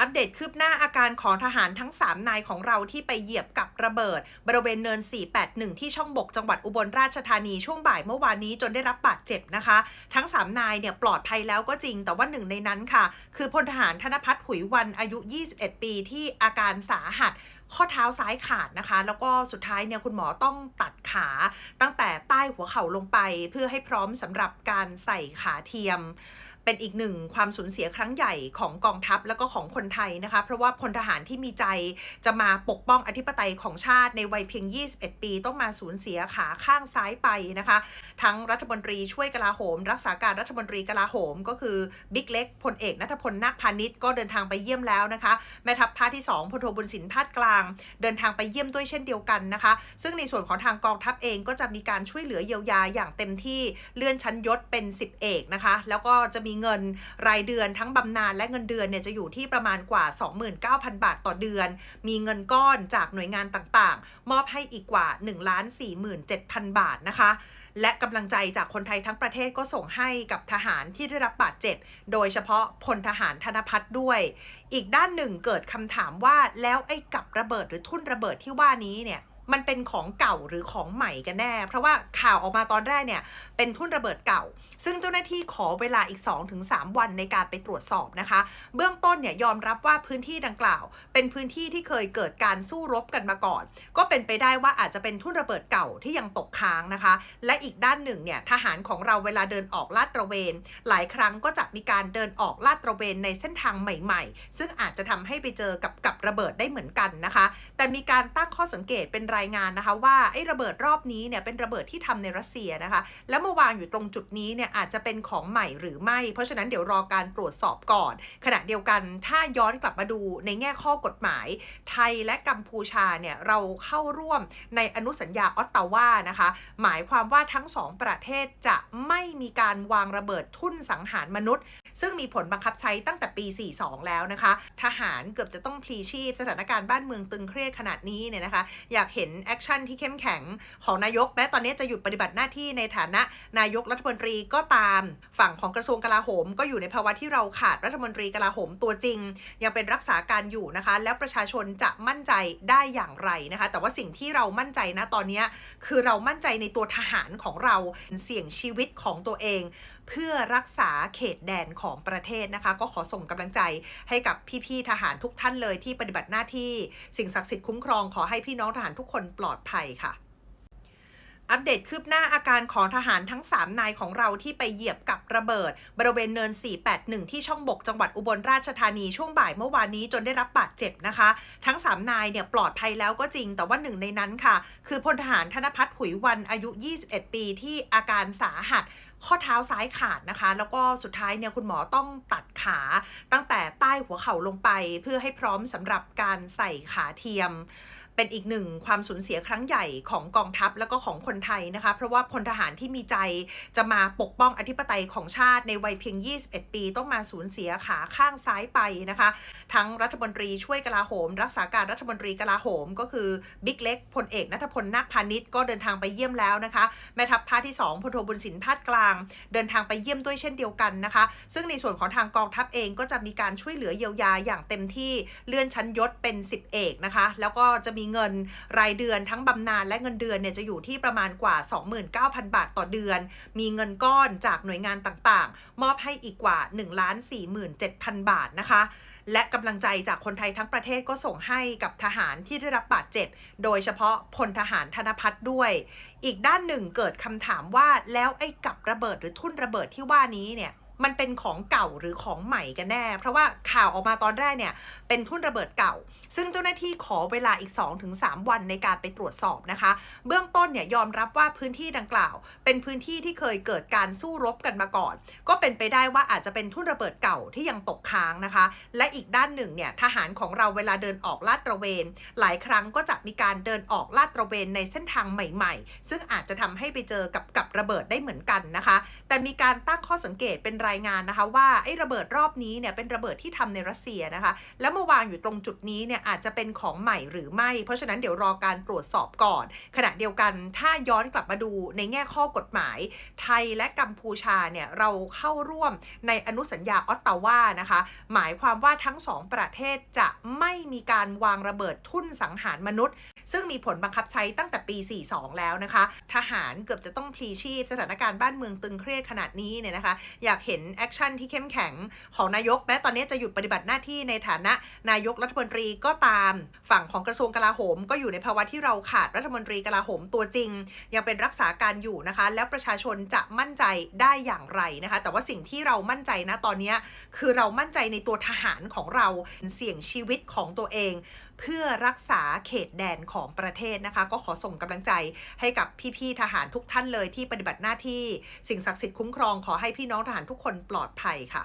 อัปเดตคืบหน้าอาการของทหารทั้ง 3 นายของเราที่ไปเหยียบกับระเบิด บริเวณเนิน 481 ที่ช่องบกจังหวัดอุบลราชธานีช่วงบ่ายเมื่อวานนี้จนได้รับบาดเจ็บนะคะ ทั้ง 3 นายเนี่ยปลอดภัยแล้วก็จริง แต่ว่าหนึ่งในนั้นค่ะ คือพลทหารธนพัฒน์หุยวันอายุ 21 ปีที่อาการสาหัส ข้อเท้าซ้ายขาดนะคะ แล้วก็สุดท้ายเนี่ยคุณหมอต้องตัดขาตั้งแต่ใต้หัวเข่าลงไป เพื่อให้พร้อมสำหรับการใส่ขาเทียม เป็นอีกหนึ่งความสูญเสียครั้งใหญ่ของกองทัพแล้วก็ของคนไทยนะคะ เพราะว่าพลทหารที่มีใจจะมาปกป้องอธิปไตยของชาติในวัยเพียง 21 ปีต้องมาสูญเสียขาข้างซ้ายไปนะคะ ทั้งรัฐมนตรีช่วยกลาโหม รักษาการรัฐมนตรีกลาโหม ก็คือบิ๊กเล็กพลเอกนัทพลนาคพาณิชย์ก็เดินทางไปเยี่ยมแล้วนะคะแม่ทัพภาคที่2พลโทบุญสินภาคกลางเดินทางไปเยี่ยมด้วยเช่นเดียวกันนะคะ ซึ่งในส่วนของทางกองทัพเองก็จะมีการช่วยเหลือเยียวยาอย่างเต็มที่เลื่อนชั้นยศเป็น 10 เอกนะคะ แล้วก็จะมีเงินรายเดือนทั้งบำนาญและเงินเดือนเนี่ยจะอยู่ที่ประมาณกว่า 29,000 บาทต่อเดือน มีเงินก้อนจากหน่วยงานต่างๆ มอบให้อีกกว่า1 4 7 0 0 0 บาทนะคะและกำลังใจจากคนไทยทั้งประเทศก็ส่งให้กับทหารที่ได้รับบาดเจ็บ โดยเฉพาะพลทหารธนพัฒน์ด้วย อีกด้านหนึ่งเกิดคำถามว่าแล้วไอ้กับระเบิดหรือทุ่นระเบิดที่ว่านี้เนี่ย มันเป็นของเก่าหรือของใหม่กันแน่ เพราะว่าข่าวออกมาตอนแรกเนี่ยเป็นทุ่นระเบิดเก่า ซึ่งเจ้าหน้าที่ขอเวลาอีก 2-3 วันในการไปตรวจสอบนะคะ เบื้องต้นเนี่ยยอมรับว่าพื้นที่ดังกล่าว เป็นพื้นที่ที่เคยเกิดการสู้รบกันมาก่อน ก็เป็นไปได้ว่าอาจจะเป็นทุ่นระเบิดเก่าที่ยังตกค้างนะคะ และอีกด้านหนึ่งเนี่ยทหารของเราเวลาเดินออกลาดตระเวน หลายครั้งก็จะมีการเดินออกลาดตระเวนในเส้นทางใหม่ ๆ ซึ่งอาจจะทำให้ไปเจอกับกับระเบิดได้เหมือนกันนะคะ แต่มีการตั้งข้อสังเกตเป็นรายงานนะคะว่าไอ้ระเบิดรอบนี้เนี่ยเป็นระเบิดที่ทำในรัสเซียนะคะ แล้วมาวางอยู่ตรงจุดนี้เนี่ยอาจจะเป็นของใหม่หรือไม่ เพราะฉะนั้นเดี๋ยวรอการตรวจสอบก่อน ขณะเดียวกันถ้าย้อนกลับมาดูในแง่ข้อกฎหมาย ไทยและกัมพูชาเนี่ยเราเข้าร่วมในอนุสัญญาออตตาวานะคะ หมายความว่าทั้งสองประเทศจะไม่มีการวางระเบิดทุ่นสังหารมนุษย์ ซึ่งมีผลบังคับใช้ตั้งแต่ปี 42 แล้วนะคะ ทหารเกือบจะต้องพลีชีพ สถานการณ์บ้านเมืองตึงเครียดขนาดนี้เนี่ยนะคะ อยากเหห็นแอคชั่นที่เข้มแข็งของนายกแม้ตอนนี้จะหยุดปฏิบัติหน้าที่ในฐานะนายกรัฐมนตรีก็ตาม ฝั่งของกระทรวงกลาโหม ก็อยู่ในภาวะที่เราขาดรัฐมนตรีกลาโหมตัวจริง ยังเป็นรักษาการอยู่นะคะ แล้วประชาชนจะมั่นใจได้อย่างไรนะคะ แต่ว่าสิ่งที่เรามั่นใจนะตอนนี้คือเรามั่นใจในตัวทหารของเราเสี่ยงชีวิตของตัวเอง เพื่อรักษาเขตแดนของประเทศนะคะ ก็ขอส่งกำลังใจให้กับพี่ๆทหารทุกท่านเลยที่ปฏิบัติหน้าที่ สิ่งศักดิ์สิทธิ์คุ้มครองขอให้พี่น้องทหารทุกคนปลอดภัยค่ะ อัปเดตคืบหน้าอาการของทหารทั้ง 3 นายของเราที่ไปเหยียบกับระเบิด บริเวณเนิน 481 ที่ช่องบกจังหวัดอุบลราชธานีช่วงบ่ายเมื่อวานนี้จนได้รับบาดเจ็บนะคะ ทั้ง 3 นายเนี่ยปลอดภัยแล้วก็จริง แต่ว่าหนึ่งในนั้นค่ะ คือพลทหารธนพัฒน์หุยวันอายุ 21 ปีที่อาการสาหัส ข้อเท้าซ้ายขาดนะคะ แล้วก็สุดท้ายเนี่ยคุณหมอต้องตัดขาตั้ง แต่ใต้หัวเข่าลงไปเพื่อให้พร้อมสำหรับการใส่ขาเทียม เป็นอีกหนึ่งความสูญเสียครั้งใหญ่ของกองทัพแล้วก็ของคนไทยนะคะ เพราะว่าพลทหารที่มีใจจะมาปกป้องอธิปไตยของชาติในวัยเพียง 21 ปีต้องมาสูญเสียขาข้างซ้ายไปนะคะ ทั้งรัฐมนตรีช่วยกลาโหม รักษาการรัฐมนตรีกลาโหม ก็คือบิ๊กเล็กพลเอกนัทพลนาคพาณิชย์ก็เดินทางไปเยี่ยมแล้วนะคะแม่ทัพภาคที่2พลโทบุญสินภาคกลาง เดินทางไปเยี่ยมด้วยเช่นเดียวกันนะคะ ซึ่งในส่วนของทางกองทัพเองก็จะมีการช่วยเหลือเยียวยาอย่างเต็มที่เลื่อนชั้นยศเป็น 10 เอกนะคะ แล้วก็จะมีเงินรายเดือนทั้งบำนาญและเงินเดือนเนี่ยจะอยู่ที่ประมาณกว่า 29,000 บาทต่อเดือน มีเงินก้อนจากหน่วยงานต่างๆ มอบให้อีกกว่า1 4 7 0 0 0 บาทนะคะและกำลังใจจากคนไทยทั้งประเทศก็ส่งให้กับทหารที่ได้รับบาดเจ็บ โดยเฉพาะพลทหารธนพัฒน์ด้วย อีกด้านหนึ่งเกิดคำถามว่าแล้วไอ้กับระเบิดหรือทุ่นระเบิดที่ว่านี้เนี่ย มันเป็นของเก่าหรือของใหม่กันแน่ เพราะว่าข่าวออกมาตอนแรกเนี่ยเป็นทุ่นระเบิดเก่า ซึ่งเจ้าหน้าที่ขอเวลาอีก 2-3 วันในการไปตรวจสอบนะคะ เบื้องต้นเนี่ยยอมรับว่าพื้นที่ดังกล่าว เป็นพื้นที่ที่เคยเกิดการสู้รบกันมาก่อน ก็เป็นไปได้ว่าอาจจะเป็นทุ่นระเบิดเก่าที่ยังตกค้างนะคะ และอีกด้านหนึ่งเนี่ยทหารของเราเวลาเดินออกลาดตระเวน หลายครั้งก็จะมีการเดินออกลาดตระเวนในเส้นทางใหม่ ๆ ซึ่งอาจจะทำให้ไปเจอกับกับระเบิดได้เหมือนกันนะคะ แต่มีการตั้งข้อสังเกตเป็นรรายงานนะคะว่าไอ้ระเบิดรอบนี้เนี่ยเป็นระเบิดที่ทำในรัสเซียนะคะ แล้วมาวางอยู่ตรงจุดนี้เนี่ยอาจจะเป็นของใหม่หรือไม่ เพราะฉะนั้นเดี๋ยวรอการตรวจสอบก่อน ขณะเดียวกันถ้าย้อนกลับมาดูในแง่ข้อกฎหมาย ไทยและกัมพูชาเนี่ยเราเข้าร่วมในอนุสัญญาออตตาวานะคะ หมายความว่าทั้งสองประเทศจะไม่มีการวางระเบิดทุ่นสังหารมนุษย์ ซึ่งมีผลบังคับใช้ตั้งแต่ปี 42 แล้วนะคะ ทหารเกือบจะต้องพลีชีพ สถานการณ์บ้านเมืองตึงเครียดขนาดนี้เนี่ยนะคะ อยากเห็นแอคชั่นที่เข้มแข็งของนายก แม้ตอนนี้จะหยุดปฏิบัติหน้าที่ในฐานะนายกรัฐมนตรีก็ตาม ฝั่งของกระทรวงกลาโหม ก็อยู่ในภาวะที่เราขาดรัฐมนตรีกลาโหมตัวจริง ยังเป็นรักษาการอยู่นะคะ แล้วประชาชนจะมั่นใจได้อย่างไรนะคะ แต่ว่าสิ่งที่เรามั่นใจนะตอนนี้คือเรามั่นใจในตัวทหารของเราเสี่ยงชีวิตของตัวเอง เพื่อรักษาเขตแดนของประเทศนะคะ ก็ขอส่งกำลังใจให้กับพี่ๆทหารทุกท่านเลยที่ปฏิบัติหน้าที่ สิ่งศักดิ์สิทธิ์คุ้มครองขอให้พี่น้องทหารทุกคนปลอดภัยค่ะ